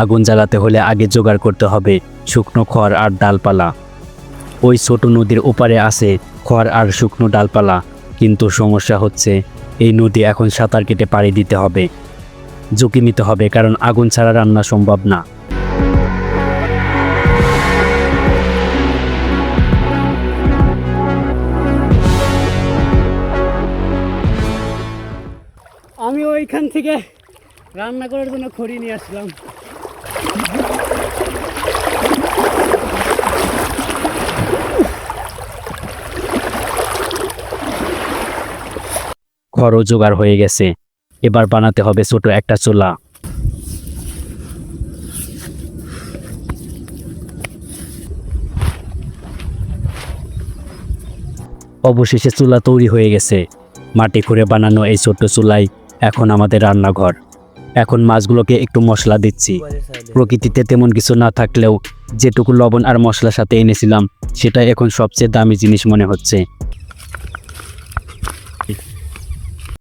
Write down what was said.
আগুন জ্বালাতে হলে আগে জোগাড় করতে হবে, শুকনো খড় আর ডালপালা। ওই ছোট নদীর ওপারে আছে খড় আর শুকনো ডালপালা, কিন্তু সমস্যা হচ্ছে এই নদী এখন সাঁতার কেটে পাড়ি দিতে হবে। ঝুঁকি নিতে হবে, কারণ আগুন ছাড়া রান্না সম্ভব না। আমি ওইখান থেকে রান্না করার জন্য খড়ি নিয়ে আসলাম। খড়ও জোগাড় হয়ে গেছে। এবার বানাতে হবে ছোট একটা চুলা। অবশেষে চুলা তৈরি হয়ে গেছে। মাটি খুঁড়ে বানানো এই ছোট্ট চুলাই এখন আমাদের রান্নাঘর। এখন মাছগুলোকে একটু মশলা দিচ্ছি। প্রকৃতিতে তেমন কিছু না থাকলেও যেটুকু লবণ আর মশলার সাথে এনেছিলাম সেটা এখন সবচেয়ে দামি জিনিস মনে হচ্ছে।